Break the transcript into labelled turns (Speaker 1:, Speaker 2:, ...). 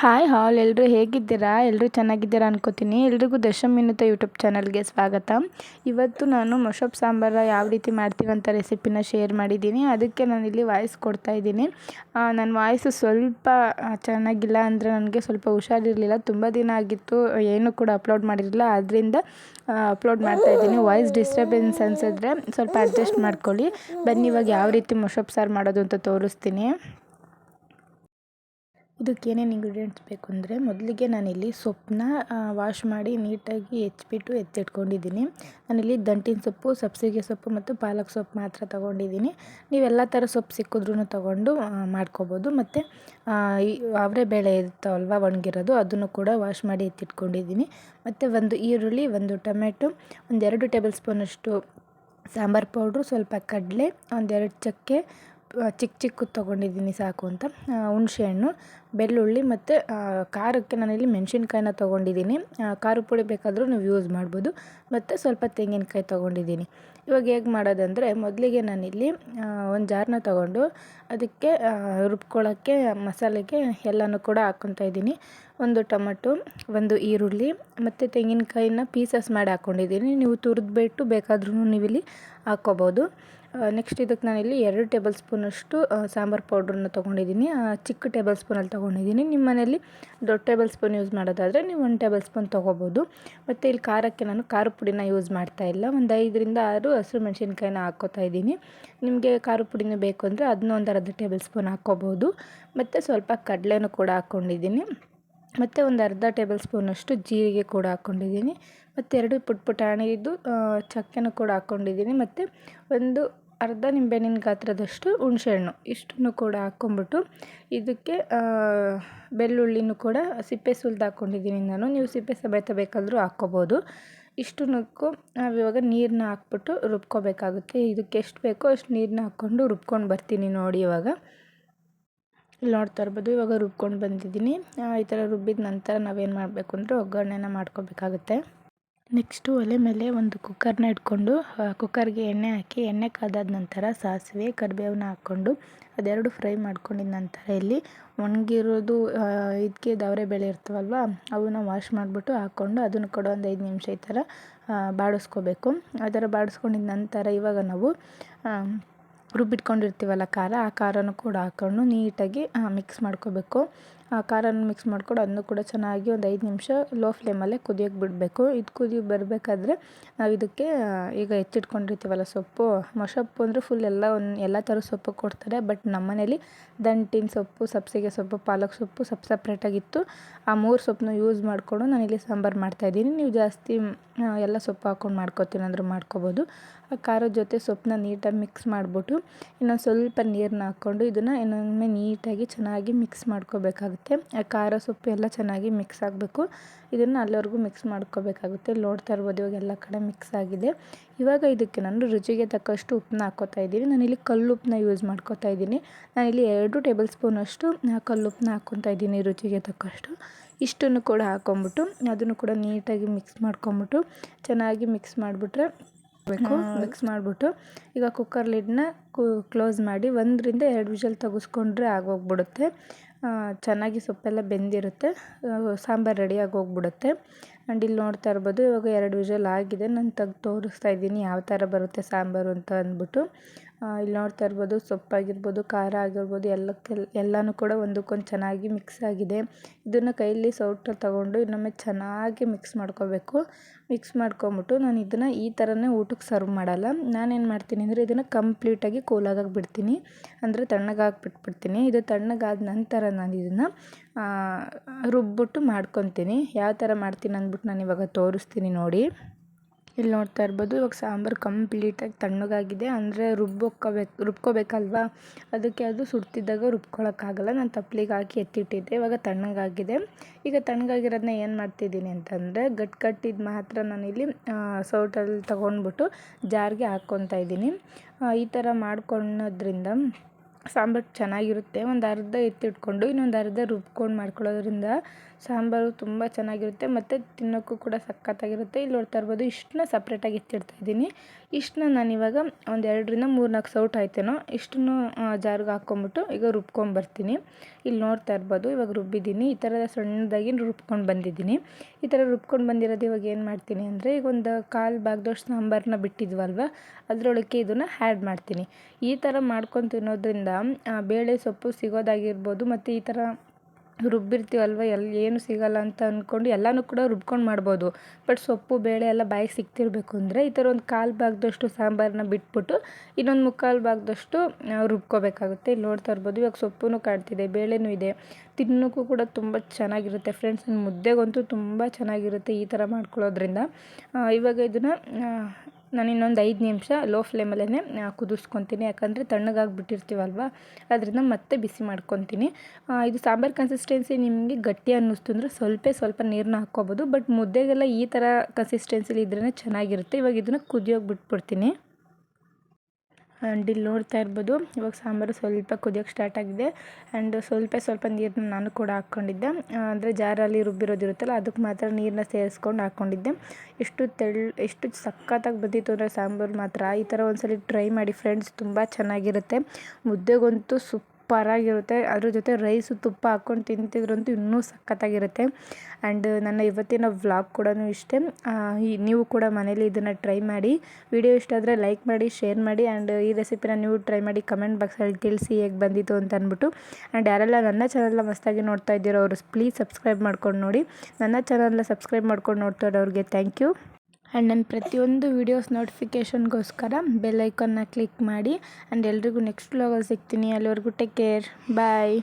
Speaker 1: Hi ಹಾಲ್ ಎಲ್ಲರೂ ಹೇಗಿದ್ದೀರಾ? ಎಲ್ಲರೂ ಚೆನ್ನಾಗಿದ್ದೀರಾ ಅನ್ಕೋತೀನಿ. ಎಲ್ರಿಗೂ ದಶಮಿನುತ ಮಿನುತ ಯೂಟ್ಯೂಬ್ ಚಾನಲ್ಗೆ ಸ್ವಾಗತ. ಇವತ್ತು ನಾನು ಮೊಸಪ್ ಸಾಂಬಾರ ಯಾವ ರೀತಿ ಮಾಡ್ತೀವಿ ಅಂತ ರೆಸಿಪಿನ ಶೇರ್ ಮಾಡಿದ್ದೀನಿ. ಅದಕ್ಕೆ ನಾನಿಲ್ಲಿ ವಾಯ್ಸ್ ಕೊಡ್ತಾ ಇದ್ದೀನಿ. ನನ್ನ ವಾಯ್ಸ್ ಸ್ವಲ್ಪ ಚೆನ್ನಾಗಿಲ್ಲ ಅಂದರೆ ನನಗೆ ಸ್ವಲ್ಪ ಹುಷಾರಿರಲಿಲ್ಲ. ತುಂಬ ದಿನ ಆಗಿತ್ತು. ಏನೂ ಕೂಡ ಅಪ್ಲೋಡ್ ಮಾಡಿರಲಿಲ್ಲ. ಆದ್ದರಿಂದ ಅಪ್ಲೋಡ್ ಮಾಡ್ತಾ ಇದ್ದೀನಿ. ವಾಯ್ಸ್ ಡಿಸ್ಟರ್ಬೆನ್ಸ್ ಅನ್ಸಿದ್ರೆ ಸ್ವಲ್ಪ ಅಡ್ಜಸ್ಟ್ ಮಾಡ್ಕೊಳ್ಳಿ. ಬನ್ನಿ, ಇವಾಗ ಯಾವ ರೀತಿ ಮೊಸಪ್ ಸಾರು ಮಾಡೋದು ಅಂತ ತೋರಿಸ್ತೀನಿ. ಇದಕ್ಕೆ ಏನೇನು ಇಂಗ್ರೀಡಿಯೆಂಟ್ಸ್ ಬೇಕು ಅಂದರೆ ಮೊದಲಿಗೆ ನಾನಿಲ್ಲಿ ಸೊಪ್ಪನ್ನ ವಾಶ್ ಮಾಡಿ ನೀಟಾಗಿ ಹೆಚ್ಚಿಬಿಟ್ಟು ಎತ್ತಿಟ್ಕೊಂಡಿದ್ದೀನಿ. ನಾನಿಲ್ಲಿ ದಂಟಿನ ಸೊಪ್ಪು ಸಬ್ಸಿಗೆ ಸೊಪ್ಪು ಮತ್ತು ಪಾಲಕ್ ಸೊಪ್ಪು ಮಾತ್ರ ತೊಗೊಂಡಿದ್ದೀನಿ. ನೀವೆಲ್ಲ ಥರ ಸೊಪ್ಪು ಸಿಕ್ಕಿದ್ರೂ ತೊಗೊಂಡು ಮಾಡ್ಕೋಬೋದು. ಮತ್ತು ಅವರೇ ಬೇಳೆ ಇರ್ತಾವಲ್ವ ಒಣಗಿರೋದು ಅದನ್ನು ಕೂಡ ವಾಶ್ ಮಾಡಿ ಎತ್ತಿಟ್ಕೊಂಡಿದ್ದೀನಿ. ಮತ್ತು ಒಂದು ಈರುಳ್ಳಿ, ಒಂದು ಟೊಮೆಟೊ, ಒಂದೆರಡು ಟೇಬಲ್ ಸ್ಪೂನಷ್ಟು ಸಾಂಬಾರು ಪೌಡ್ರು, ಸ್ವಲ್ಪ ಕಡಲೆ, ಒಂದೆರಡು ಚಕ್ಕೆ ಚಿಕ್ಕ ಚಿಕ್ಕದು ತೊಗೊಂಡಿದ್ದೀನಿ ಸಾಕು ಅಂತ. ಹುಣಸೆಹಣ್ಣು ಬೆಳ್ಳುಳ್ಳಿ ಮತ್ತು ಖಾರಕ್ಕೆ ನಾನಿಲ್ಲಿ ಮೆಣಸಿನ್ಕಾಯಿನ ತೊಗೊಂಡಿದ್ದೀನಿ. ಖಾರದ ಪುಡಿ ಬೇಕಾದರೂ ನೀವು ಯೂಸ್ ಮಾಡ್ಬೋದು. ಮತ್ತು ಸ್ವಲ್ಪ ತೆಂಗಿನಕಾಯಿ ತೊಗೊಂಡಿದ್ದೀನಿ. ಇವಾಗ ಹೇಗೆ ಮಾಡೋದಂದರೆ, ಮೊದಲಿಗೆ ನಾನಿಲ್ಲಿ ಒಂದು ಜಾರನ್ನ ತೊಗೊಂಡು ಅದಕ್ಕೆ ರುಬ್ಕೊಳ್ಳೋಕ್ಕೆ, ಮಸಾಲೆಗೆ ಎಲ್ಲನೂ ಕೂಡ ಹಾಕ್ಕೊತಾ ಇದ್ದೀನಿ. ಒಂದು ಟೊಮೆಟೊ, ಒಂದು ಈರುಳ್ಳಿ ಮತ್ತು ತೆಂಗಿನಕಾಯಿನ ಪೀಸಸ್ ಮಾಡಿ ಹಾಕ್ಕೊಂಡಿದ್ದೀನಿ ನೀವು ತುರಿದ್ಬಿಟ್ಟು ಬೇಕಾದ್ರೂ ನೀವಿಲ್ಲಿ ಹಾಕ್ಕೋಬೋದು. ನೆಕ್ಸ್ಟ್ ಇದಕ್ಕೆ ನಾನಿಲ್ಲಿ ಎರಡು ಟೇಬಲ್ ಸ್ಪೂನಷ್ಟು ಸಾಂಬಾರು ಪೌಡ್ರನ್ನ ತೊಗೊಂಡಿದ್ದೀನಿ. ಚಿಕ್ಕ ಟೇಬಲ್ ಸ್ಪೂನಲ್ಲಿ ತೊಗೊಂಡಿದ್ದೀನಿ. ನಿಮ್ಮ ಮನೆಯಲ್ಲಿ ದೊಡ್ಡ ಟೇಬಲ್ ಸ್ಪೂನ್ ಯೂಸ್ ಮಾಡೋದಾದರೆ ನೀವು ಒಂದು ಟೇಬಲ್ ಸ್ಪೂನ್ ತೊಗೋಬೋದು. ಮತ್ತು ಇಲ್ಲಿ ಖಾರಕ್ಕೆ ನಾನು ಖಾರ ಪುಡಿನ ಯೂಸ್ ಮಾಡ್ತಾ ಇಲ್ಲ. ಒಂದು ಐದರಿಂದ ಆರು ಹಸಿರು ಮೆಣಸಿನ್ಕಾಯಿನ ಹಾಕೋತಾ ಇದ್ದೀನಿ. ನಿಮಗೆ ಖಾರ ಪುಡಿನ ಬೇಕು ಅಂದರೆ ಅದನ್ನೊಂದು ಅರ್ಧ ಟೇಬಲ್ ಸ್ಪೂನ್ ಹಾಕ್ಕೋಬೋದು ಮತ್ತು ಸ್ವಲ್ಪ ಕಡಲೆನೂ ಕೂಡ ಹಾಕ್ಕೊಂಡಿದ್ದೀನಿ ಮತ್ತು ಒಂದು ಅರ್ಧ ಟೇಬಲ್ ಸ್ಪೂನಷ್ಟು ಜೀರಿಗೆ ಕೂಡ ಹಾಕ್ಕೊಂಡಿದ್ದೀನಿ. ಮತ್ತು ಎರಡು ಪುಟ್ ಪುಟಾಣಿದು ಚಕ್ಕೆನೂ ಕೂಡ ಹಾಕ್ಕೊಂಡಿದ್ದೀನಿ. ಮತ್ತು ಒಂದು ಅರ್ಧ ನಿಂಬೆಹಣ್ಣಿನ ಗಾತ್ರದಷ್ಟು ಹುಣಸೆಹಣ್ಣು ಇಷ್ಟನ್ನು ಕೂಡ ಹಾಕ್ಕೊಂಬಿಟ್ಟು ಇದಕ್ಕೆ ಬೆಳ್ಳುಳ್ಳಿನೂ ಕೂಡ ಸಿಪ್ಪೆ ಸುಲ್ದು ಹಾಕ್ಕೊಂಡಿದ್ದೀನಿ ನಾನು. ನೀವು ಸಿಪ್ಪೆ ಸಮೇತ ಬೇಕಾದರೂ ಹಾಕ್ಕೋಬೋದು. ಇಷ್ಟನ್ನಕ್ಕೂ ನಾವು ಇವಾಗ ನೀರನ್ನ ಹಾಕ್ಬಿಟ್ಟು ರುಬ್ಕೋಬೇಕಾಗುತ್ತೆ. ಇದಕ್ಕೆ ಎಷ್ಟು ಬೇಕೋ ಅಷ್ಟು ನೀರನ್ನ ಹಾಕ್ಕೊಂಡು ರುಬ್ಕೊಂಡು ಬರ್ತೀನಿ ನೋಡಿ ಇವಾಗ. ಇಲ್ಲಿ ನೋಡ್ತಾ ಇರ್ಬೋದು ಇವಾಗ ರುಬ್ಕೊಂಡು ಬಂದಿದ್ದೀನಿ. ಈ ಥರ ರುಬ್ಬಿದ ನಂತರ ನಾವೇನು ಮಾಡಬೇಕು ಅಂದರೆ ಒಗ್ಗರಣೆನ ಮಾಡ್ಕೋಬೇಕಾಗುತ್ತೆ. ನೆಕ್ಸ್ಟು ಒಲೆ ಮೇಲೆ ಒಂದು ಕುಕ್ಕರ್ನ ಇಟ್ಕೊಂಡು ಕುಕ್ಕರ್ಗೆ ಎಣ್ಣೆ ಹಾಕಿ, ಎಣ್ಣೆ ಕಾದಾದ ನಂತರ ಸಾಸಿವೆ, ಕರಿಬೇವನ್ನ ಹಾಕ್ಕೊಂಡು, ಅದೆರಡು ಫ್ರೈ ಮಾಡ್ಕೊಂಡಿದ ನಂತರ ಇಲ್ಲಿ ಒಣಗಿರೋದು ಇದಕ್ಕೆ ದವರೆ ಬೆಳೆ ಇರ್ತವಲ್ವ, ಅವನ್ನ ವಾಶ್ ಮಾಡಿಬಿಟ್ಟು ಹಾಕ್ಕೊಂಡು ಅದನ್ನು ಕೂಡ ಒಂದು ಐದು ನಿಮಿಷ ಈ ಥರ ಬಾಡಿಸ್ಕೋಬೇಕು. ಆ ಥರ ಬಾಡಿಸ್ಕೊಂಡಿದ ನಂತರ ಇವಾಗ ನಾವು ರುಬ್ಬಿಟ್ಕೊಂಡಿರ್ತೀವಲ್ಲ ಖಾರ, ಆ ಖಾರನೂ ಕೂಡ ಹಾಕ್ಕೊಂಡು ನೀಟಾಗಿ ಮಿಕ್ಸ್ ಮಾಡ್ಕೋಬೇಕು. ಆ ಖಾರನ ಮಿಕ್ಸ್ ಮಾಡ್ಕೊಂಡು ಅದನ್ನು ಕೂಡ ಚೆನ್ನಾಗಿ ಒಂದು ಐದು ನಿಮಿಷ ಲೋ ಫ್ಲೇಮಲ್ಲೇ ಕುದಿಯೋಕ್ಕೆ ಬಿಡಬೇಕು. ಇದು ಕುದಿ ಬರಬೇಕಾದ್ರೆ ನಾವು ಇದಕ್ಕೆ ಈಗ ಹೆಚ್ಚಿಟ್ಕೊಂಡಿರ್ತೀವಲ್ಲ ಸೊಪ್ಪು ಮೊಸಪ್ಪು ಅಂದರೆ ಫುಲ್ ಎಲ್ಲ ಒಂದು, ಎಲ್ಲ ಥರದ ಸೊಪ್ಪು ಕೊಡ್ತಾರೆ. ಬಟ್ ನಮ್ಮ ಮನೇಲಿ ದಂಟಿನ ಸೊಪ್ಪು, ಸಬ್ಸಿಗೆ ಸೊಪ್ಪು, ಪಾಲಕ್ ಸೊಪ್ಪು ಸಪ್ ಸಪ್ರೇಟಾಗಿತ್ತು ಆ ಮೂರು ಸೊಪ್ಪನ್ನ ಯೂಸ್ ಮಾಡಿಕೊಂಡು ನಾನಿಲ್ಲಿ ಸಾಂಬಾರು ಮಾಡ್ತಾಯಿದ್ದೀನಿ ನೀವು ಜಾಸ್ತಿ ಎಲ್ಲ ಸೊಪ್ಪು ಹಾಕ್ಕೊಂಡು ಮಾಡ್ಕೊತೀನಿ ಅಂದ್ರೆ ಮಾಡ್ಕೊಬೋದು. ಆ ಖಾರದ ಜೊತೆ ಸೊಪ್ಪನ್ನ ನೀಟಾಗಿ ಮಿಕ್ಸ್ ಮಾಡಿಬಿಟ್ಟು ಇನ್ನೊಂದು ಸ್ವಲ್ಪ ನೀರನ್ನ ಹಾಕ್ಕೊಂಡು ಇದನ್ನು ಇನ್ನೊಮ್ಮೆ ನೀಟಾಗಿ ಚೆನ್ನಾಗಿ ಮಿಕ್ಸ್ ಮಾಡ್ಕೋಬೇಕಾಗುತ್ತೆ. ಖಾರ ಸೊಪ್ಪು ಎಲ್ಲ ಚೆನ್ನಾಗಿ ಮಿಕ್ಸ್ ಆಗಬೇಕು. ಇದನ್ನು ಅಲ್ಲಿವರೆಗೂ ಮಿಕ್ಸ್ ಮಾಡ್ಕೋಬೇಕಾಗುತ್ತೆ. ನೋಡ್ತಾ ಇರ್ಬೋದು, ಇವಾಗ ಎಲ್ಲ ಕಡೆ ಮಿಕ್ಸ್ ಆಗಿದೆ. ಇವಾಗ ಇದಕ್ಕೆ ನಾನು ರುಚಿಗೆ ತಕ್ಕಷ್ಟು ಉಪ್ಪನ್ನ ಹಾಕ್ಕೋತಾ ಇದ್ದೀನಿ. ನಾನಿಲ್ಲಿ ಕಲ್ಲುಪ್ಪನ್ನ ಯೂಸ್ ಮಾಡ್ಕೋತಾ ಇದ್ದೀನಿ. ನಾನಿಲ್ಲಿ ಎರಡು ಟೇಬಲ್ ಸ್ಪೂನಷ್ಟು ಕಲ್ಲುಪ್ಪನ್ನ ಹಾಕ್ಕೊತಾ ಇದ್ದೀನಿ ರುಚಿಗೆ ತಕ್ಕಷ್ಟು. ಇಷ್ಟನ್ನು ಕೂಡ ಹಾಕ್ಕೊಂಬಿಟ್ಟು ಅದನ್ನು ಕೂಡ ನೀಟಾಗಿ ಮಿಕ್ಸ್ ಮಾಡ್ಕೊಂಬಿಟ್ಟು ಚೆನ್ನಾಗಿ ಮಿಕ್ಸ್ ಮಾಡಿಬಿಟ್ರೆ ಬೇಕು ಮಿಕ್ಸ್ ಮಾಡಿಬಿಟ್ಟು ಈಗ ಕುಕ್ಕರ್ ಲಿಡ್ನ ಕ್ಲೋಸ್ ಮಾಡಿ ಒಂದರಿಂದ ಎರಡು ವಿಷಲ್ ತೆಗೆಸ್ಕೊಂಡ್ರೆ ಆಗೋಗ್ಬಿಡುತ್ತೆ. ಚೆನ್ನಾಗಿ ಸೊಪ್ಪೆಲ್ಲ ಬೆಂದಿರುತ್ತೆ ಸಾಂಬಾರು ರೆಡಿಯಾಗಿ ಹೋಗ್ಬಿಡುತ್ತೆ ಆ್ಯಂಡ್ ಇಲ್ಲಿ ನೋಡ್ತಾ ಇರ್ಬೋದು ಇವಾಗ ಎರಡು ವಿಷಲ್ ಆಗಿದೆ ನಾನು ತೆಗ್ದು ತೋರಿಸ್ತಾ ಇದ್ದೀನಿ ಯಾವ ಥರ ಬರುತ್ತೆ ಸಾಂಬಾರು ಅಂತ ಅಂದ್ಬಿಟ್ಟು. ಇಲ್ಲಿ ನೋಡ್ತಾ ಇರ್ಬೋದು, ಸೊಪ್ಪಾಗಿರ್ಬೋದು, ಖಾರ ಆಗಿರ್ಬೋದು ಎಲ್ಲಕ್ಕೆಲ್ಲ ಎಲ್ಲನೂ ಕೂಡ ಒಂದಕ್ಕೊಂದು ಚೆನ್ನಾಗಿ ಮಿಕ್ಸ್ ಆಗಿದೆ. ಇದನ್ನು ಕೈಯಲ್ಲಿ ಸೌಟಲ್ಲಿ ತಗೊಂಡು ಇನ್ನೊಮ್ಮೆ ಚೆನ್ನಾಗಿ ಮಿಕ್ಸ್ ಮಾಡ್ಕೋಬೇಕು. ಮಿಕ್ಸ್ ಮಾಡ್ಕೊಂಬಿಟ್ಟು ನಾನು ಇದನ್ನು ಈ ಥರನೇ ಊಟಕ್ಕೆ ಸರ್ವ್ ಮಾಡಲ್ಲ. ನಾನೇನು ಮಾಡ್ತೀನಿ ಅಂದರೆ ಇದನ್ನು ಕಂಪ್ಲೀಟಾಗಿ ಕೂಲಾಗಕ್ಕೆ ಬಿಡ್ತೀನಿ. ಅಂದರೆ ತಣ್ಣಗಾಗಿ ಬಿಟ್ಬಿಡ್ತೀನಿ ಇದು ತಣ್ಣಗಾದ ನಂತರ ನಾನು ಇದನ್ನು ರುಬ್ಬಿಟ್ಟು ಮಾಡ್ಕೊತೀನಿ. ಯಾವ ಥರ ಮಾಡ್ತೀನಿ ಅಂದ್ಬಿಟ್ಟು ನಾನು ಇವಾಗ ತೋರಿಸ್ತೀನಿ ನೋಡಿ. ಇಲ್ಲಿ ನೋಡ್ತಾ ಇರ್ಬೋದು, ಇವಾಗ ಸಾಂಬಾರು ಕಂಪ್ಲೀಟಾಗಿ ತಣ್ಣಗಾಗಿದೆ. ಅಂದರೆ ರುಬ್ಬೋಕ್ಕೋಬೇಕು ರುಬ್ಕೋಬೇಕಲ್ವಾ? ಅದಕ್ಕೆ ಅದು ಸುಡ್ತಿದ್ದಾಗ ರುಬ್ಕೊಳ್ಳೋಕ್ಕಾಗಲ್ಲ ನಾನು ತಪ್ಲಿಗೆ ಹಾಕಿ ಎತ್ತಿಟ್ಟಿದ್ದೆ. ಇವಾಗ ತಣ್ಣಗಾಗಿದೆ. ಈಗ ತಣ್ಣಗಾಗಿರೋದನ್ನ ಏನು ಮಾಡ್ತಿದ್ದೀನಿ ಅಂತಂದರೆ ಗಟ್ಟಿ ಕಟ್ಟಿದ್ದು ಮಾತ್ರ ನಾನಿಲ್ಲಿ ಸೌಟಲ್ಲಿ ತೊಗೊಂಡ್ಬಿಟ್ಟು ಜಾರ್ಗೆ ಹಾಕ್ಕೊತಾ ಇದ್ದೀನಿ. ಈ ಥರ ಮಾಡ್ಕೊಳೋದ್ರಿಂದ ಸಾಂಬಾರು ಚೆನ್ನಾಗಿರುತ್ತೆ. ಒಂದು ಅರ್ಧ ಎತ್ತಿಟ್ಕೊಂಡು ಇನ್ನೊಂದು ಅರ್ಧ ರುಬ್ಕೊಂಡು ಮಾಡ್ಕೊಳ್ಳೋದ್ರಿಂದ ಸಾಂಬಾರು ತುಂಬ ಚೆನ್ನಾಗಿರುತ್ತೆ. ಮತ್ತು ತಿನ್ನೋಕ್ಕೂ ಕೂಡ ಸಖತ್ತಾಗಿರುತ್ತೆ. ಇಲ್ಲಿ ನೋಡ್ತಾ ಇರ್ಬೋದು, ಇಷ್ಟನ್ನ ಸಪ್ರೇಟಾಗಿ ಎತ್ತಿಡ್ತಾ ಇದ್ದೀನಿ. ಇಷ್ಟನ್ನ ನಾನು ಇವಾಗ ಒಂದು ಎರಡರಿಂದ ಮೂರು ನಾಲ್ಕು ಸೌಟ್ ಆಯ್ತೇನೋ, ಇಷ್ಟನ್ನು ಜಾರ್ಗೆ ಹಾಕ್ಕೊಂಬಿಟ್ಟು ಈಗ ರುಬ್ಕೊಂಬರ್ತೀನಿ ಇಲ್ಲಿ ನೋಡ್ತಾ ಇರ್ಬೋದು, ಇವಾಗ ರುಬ್ಬಿದ್ದೀನಿ. ಈ ಥರದ ಸಣ್ಣದಾಗಿ ರುಬ್ಕೊಂಡು ಬಂದಿದ್ದೀನಿ. ಈ ಥರ ರುಬ್ಕೊಂಡು ಬಂದಿರೋದು ಇವಾಗ ಏನು ಮಾಡ್ತೀನಿ ಅಂದರೆ, ಈಗ ಒಂದು ಕಾಲು ಭಾಗದಷ್ಟು ಸಾಂಬಾರನ್ನ ಬಿಟ್ಟಿದ್ವಲ್ವ ಅದರೊಳಗೆ ಇದನ್ನು ಆ್ಯಡ್ ಮಾಡ್ತೀನಿ. ಈ ಥರ ಮಾಡ್ಕೊಂಡು ತಿನ್ನೋದ್ರಿಂದ ಬೇಳೆ ಸೊಪ್ಪು ಸಿಗೋದಾಗಿರ್ಬೋದು, ಮತ್ತು ಈ ಥರ ರುಬ್ಬಿರ್ತೀವಲ್ವ ಎಲ್ಲಿ ಏನು ಸಿಗಲ್ಲ ಅಂತ ಅಂದ್ಕೊಂಡು ಎಲ್ಲನೂ ಕೂಡ ರುಬ್ಕೊಂಡು ಮಾಡ್ಬೋದು. ಬಟ್ ಸೊಪ್ಪು, ಬೇಳೆ ಎಲ್ಲ ಬಾಯಿಗೆ ಸಿಕ್ತಿರಬೇಕು ಅಂದರೆ ಈ ಥರ ಒಂದು ಕಾಲು ಭಾಗದಷ್ಟು ಸಾಂಬಾರನ್ನ ಬಿಟ್ಬಿಟ್ಟು ಇನ್ನೊಂದು ಮುಕ್ಕಾಲು ಭಾಗದಷ್ಟು ರುಬ್ಕೋಬೇಕಾಗುತ್ತೆ. ಇಲ್ಲಿ ನೋಡ್ತಾ ಇರ್ಬೋದು, ಇವಾಗ ಸೊಪ್ಪು ಕಾಣ್ತಿದೆ, ಬೇಳೆನೂ ಇದೆ. ತಿನ್ನೋಕ್ಕೂ ಕೂಡ ತುಂಬ ಚೆನ್ನಾಗಿರುತ್ತೆ. ಫ್ರೆಂಡ್ಸ್ ಮುದ್ದೆಗಂತೂ ತುಂಬ ಚೆನ್ನಾಗಿರುತ್ತೆ ಈ ಥರ ಮಾಡ್ಕೊಳ್ಳೋದ್ರಿಂದ. ಇವಾಗ ಇದನ್ನು ನಾನು ಇನ್ನೊಂದು ಐದು ನಿಮಿಷ ಲೋ ಫ್ಲೇಮಲ್ಲೇ ಕುದಿಸ್ಕೊತೀನಿ. ಯಾಕಂದರೆ ತಣ್ಣಗಾಗಿ ಬಿಟ್ಟಿರ್ತೀವಲ್ವ ಅದರಿಂದ ಮತ್ತೆ ಬಿಸಿ ಮಾಡ್ಕೊತೀನಿ. ಇದು ಸಾಂಬಾರು ಕನ್ಸಿಸ್ಟೆನ್ಸಿ ನಿಮಗೆ ಗಟ್ಟಿ ಅನ್ನಿಸ್ತು ಅಂದರೆ ಸ್ವಲ್ಪ ಸ್ವಲ್ಪ ನೀರನ್ನ ಹಾಕ್ಕೋಬೋದು. ಬಟ್ ಮುದ್ದೆಗೆಲ್ಲ ಈ ಥರ ಕನ್ಸಿಸ್ಟೆನ್ಸಿಲಿ ಇದ್ರೇ ಚೆನ್ನಾಗಿರುತ್ತೆ. ಇವಾಗ ಇದನ್ನು ಕುದಿಯೋಗಿ ಬಿಟ್ಬಿಡ್ತೀನಿ ಆ್ಯಂಡ್ ಇಲ್ಲಿ ನೋಡ್ತಾ ಇರ್ಬೋದು, ಇವಾಗ ಸಾಂಬಾರು ಸ್ವಲ್ಪ ಕುದಿಯೋಕ್ಕೆ ಸ್ಟಾರ್ಟ್ ಆಗಿದೆ. ಆ್ಯಂಡ್ ಸ್ವಲ್ಪ ಸ್ವಲ್ಪ ನೀರನ್ನ ನಾನು ಕೂಡ ಹಾಕ್ಕೊಂಡಿದ್ದೆ. ಅಂದರೆ ಜಾರಲ್ಲಿ ರುಬ್ಬಿರೋದಿರುತ್ತಲ್ಲ ಅದಕ್ಕೆ ಮಾತ್ರ ನೀರನ್ನ ಸೇರಿಸ್ಕೊಂಡು ಹಾಕ್ಕೊಂಡಿದ್ದೆ. ಎಷ್ಟು ತೆಳ್ ಎಷ್ಟು ಸಖತ್ತಾಗಿ ಬಂದಿತ್ತು ಅಂದರೆ ಸಾಂಬಾರು ಮಾತ್ರ. ಈ ಥರ ಒಂದ್ಸಲ ಟ್ರೈ ಮಾಡಿ ಫ್ರೆಂಡ್ಸ್ ತುಂಬ ಚೆನ್ನಾಗಿರುತ್ತೆ. ಮುದ್ದೆಗಂತೂ ಸುಪ್ ಸೂಪರಾಗಿರುತ್ತೆ. ಅದ್ರ ಜೊತೆ ರೈಸು ತುಪ್ಪ ಹಾಕ್ಕೊಂಡು ತಿಂತಿದ್ರಂತೂ ಇನ್ನೂ ಸಖತ್ತಾಗಿರುತ್ತೆ. ಆ್ಯಂಡ್ ನನ್ನ ಇವತ್ತಿನ ವ್ಲಾಗ್ ಕೂಡ ಇಷ್ಟೇ. ನೀವು ಕೂಡ ಮನೇಲಿ ಇದನ್ನು ಟ್ರೈ ಮಾಡಿ. ವಿಡಿಯೋ ಇಷ್ಟ ಆದರೆ ಲೈಕ್ ಮಾಡಿ, ಶೇರ್ ಮಾಡಿ. ಆ್ಯಂಡ್ ಈ ರೆಸಿಪಿನ ನೀವು ಟ್ರೈ ಮಾಡಿ ಕಮೆಂಟ್ ಬಾಕ್ಸಲ್ಲಿ ತಿಳಿಸಿ ಹೇಗೆ ಬಂದಿತ್ತು ಅಂತ ಅಂದ್ಬಿಟ್ಟು. ಆ್ಯಂಡ್ ಯಾರೆಲ್ಲ ನನ್ನ ಚಾನಲ್ನ ಮಸ್ತಾಗಿ ನೋಡ್ತಾ ಇದ್ದೀರೋ ಅವರು ಪ್ಲೀಸ್ ಸಬ್ಸ್ಕ್ರೈಬ್ ಮಾಡ್ಕೊಂಡು ನೋಡಿ. ನನ್ನ ಚಾನಲ್ನ ಸಬ್ಸ್ಕ್ರೈಬ್ ಮಾಡ್ಕೊಂಡು ನೋಡ್ತಾ ಇರೋರಿಗೆ ಥ್ಯಾಂಕ್ ಯು. ಆ್ಯಂಡ್ ನನ್ನ ಪ್ರತಿಯೊಂದು ವೀಡಿಯೋಸ್ ನೋಟಿಫಿಕೇಷನ್ಗೋಸ್ಕರ ಬೆಲ್ ಐಕನ್ನ ಕ್ಲಿಕ್ ಮಾಡಿ ಆ್ಯಂಡ್ ಎಲ್ರಿಗೂ ನೆಕ್ಸ್ಟ್ ವ್ಲಾಗಲ್ಲಿ ಸಿಗ್ತೀನಿ. ಅಲ್ಲಿವರೆಗೂ ಟೇಕ್ ಕೇರ್ ಬಾಯ್